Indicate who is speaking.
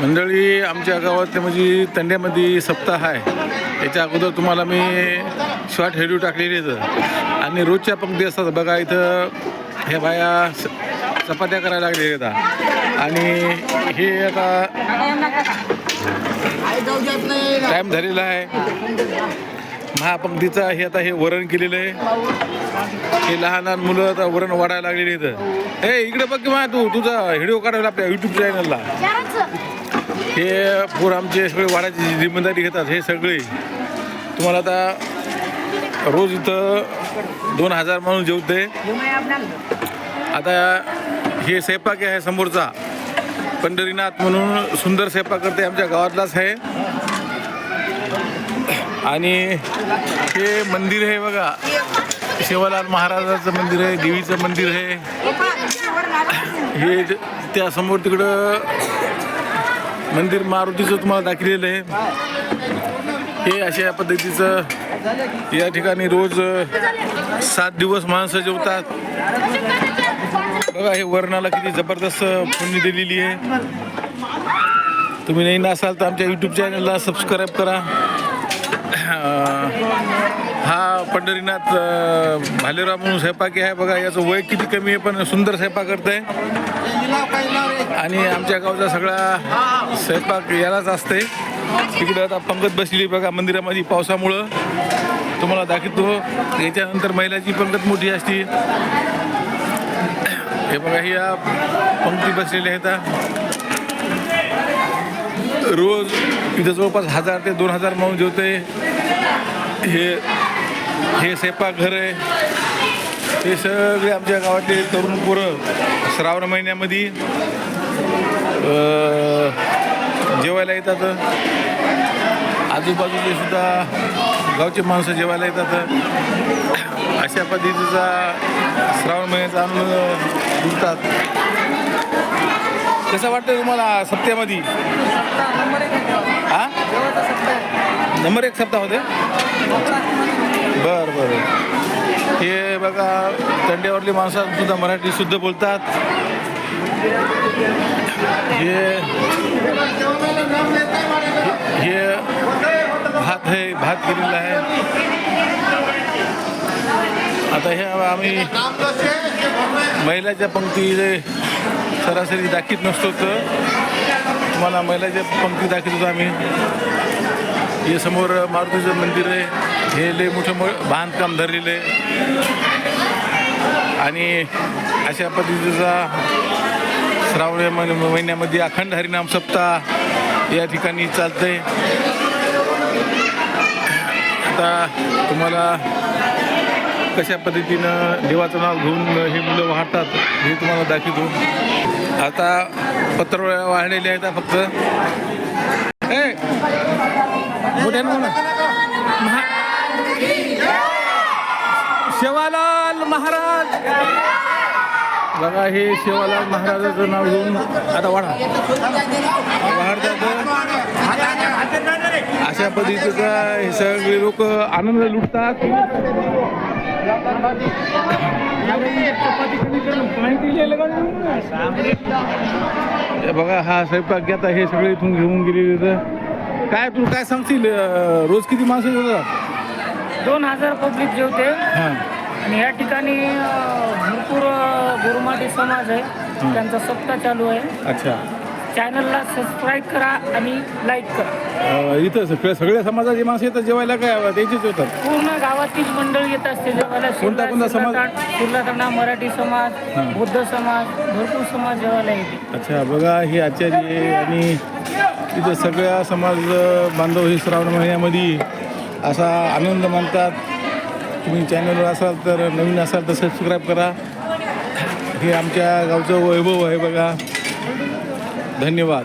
Speaker 1: मंडळी आमच्या गावात म्हणजे तंड्यामध्ये सप्ताह आहे. याच्या अगोदर तुम्हाला मी शॉर्ट हेडिओ टाकलेली इथं. आणि रोजच्या पंक्ती असतात. बघा इथं हे बाया चपात्या करायला लागलेल्या आता. आणि हे आता टाईम झालेला आहे. महापंक्तीचा हे आता हे वरण केलेलं आहे. हे लहान लहान मुलं आता वरण वाढायला लागलेली इथं. हे इकडे बघ किंवा तू. तुझा व्हिडिओ काढायला आपल्या युट्यूब चॅनलला हे पूर आमचे सगळे वाढायची जिम्मेदारी घेतात हे सगळे. तुम्हाला आता रोज इथं दोन हजार माणूस जेवते आता हे स्वयंपाक आहे समोरचा. पंढरीनाथ म्हणून सुंदर स्वयंपाक करते आमच्या गावातलाच आहे. आणि हे मंदिर आहे बघा. शिवलाल महाराजाचं मंदिर आहे देवीचं मंदिर आहे. हे त्यासमोर त्या समोर तिकडं मंदिर मारुतीचं तुम्हाला दाखवलेलं आहे. हे अशा पद्धतीचं या ठिकाणी रोज सात दिवस माणसं जेवतात. बघा हे वर्णाला किती जबरदस्त पुण्य दिलेली आहे. तुम्ही नवीन असाल तर आमच्या यूट्यूब चॅनलला सबस्क्राईब करा. हा पंढरीनाथ भालेराव म्हणून स्वयंपाकी आहे. बघा याचं वय किती कमी आहे पण सुंदर स्वयंपाक करत आहे आणि आमच्या गावचा सगळा स्वयंपाक यालाच असते. तिकडे आता पंगत बसली बघा मंदिरामध्ये पावसामुळं. तुम्हाला दाखवतो. याच्यानंतर महिलाची पंगत मोठी असते. हे बघा ही या पंक्ती बसलेल्या आहेत. रोज इथं जवळपास हजार ते दोन हजार माणूस जेवते हे हे स्वयंपाक घर आहे. हे सगळे आमच्या गावातले तरुण पोरं श्रावण महिन्यामध्ये जेवायला येतात. आजूबाजूचे सुद्धा गावचे माणसं जेवायला येतात. अशा पद्धतीचा श्रावण महिन्याचा आनंद लुटतात कसं वाटतं तुम्हाला सप्त्यामध्ये? हा नंबर एक सप्ताह होते? बरं बरं. हे बघा तंड्यावरली माणसं सुद्धा मराठी शुद्ध बोलतात. हे हे भात हे भात केलेला आहे. आता हे आम्ही महिलाच्या पंक्ती सरासरी दाखीत नसतो तर तुम्हाला महिलाच्या पंक्ती दाखवत होतो आम्ही. हे समोर मारुतीचं मंदिर आहे. हे लय मोठं मो बांधकाम धरलेलं. आहे आणि अशा पद्धतीचा श्रावण महिन- महिन्यामध्ये अखंड हरिनाम सप्ताह या ठिकाणी चालतंय. आता तुम्हाला कशा पद्धतीनं देवाचं नाव घेऊन हे मुलं वाहतात हे तुम्हाला दाखवतो. आता पत्र वाढलेले आहेत फक्त. ए! मोठ्यानं बोला. शेवालाल महाराज. बघा हे शेवालाल महाराजाचं नाव घेऊन आता वाढा. वाढतात अशा पद्धतीचा हे सगळे लोक आनंद लुटतात? बघा हा स्वयंपाक घेता हे सगळे इथून घेऊन गेलेले काय तू काय सांगशील? रोज किती माणसं जेवतात
Speaker 2: दोन हजार पब्लिक जेवते.
Speaker 1: हां.
Speaker 2: आणि या ठिकाणी अ, भरपूर अ, गुरुमाटी समाज आहे. त्यांचा सप्ताह चालू आहे.
Speaker 1: अच्छा.
Speaker 2: चॅनलला सबस्क्राईब करा आणि लाईक करा.
Speaker 1: अं, इथं सगळ्या सगळ्या समाजाची माणसं येतात जेवायला काय? त्याचीच होतात.
Speaker 2: पूर्ण गावातील मंडळी येत असते जेवायला.
Speaker 1: कोणता- कोणता समाज?
Speaker 2: सुरलातांडा मराठी समाज
Speaker 1: हां.
Speaker 2: बुद्ध समाज भरपूर समाज जेवायला येते.
Speaker 1: अच्छा बघा हे आचार्य आणि तिथं सगळ्या समाज बांधव हे श्रावण महिन्यामध्ये असा आनंद मानतात. तुम्ही चॅनलवर असाल तर नवीन असाल तर सबस्क्राईब करा. हे आमच्या गावचं वैभव आहे बघा. धन्यवाद.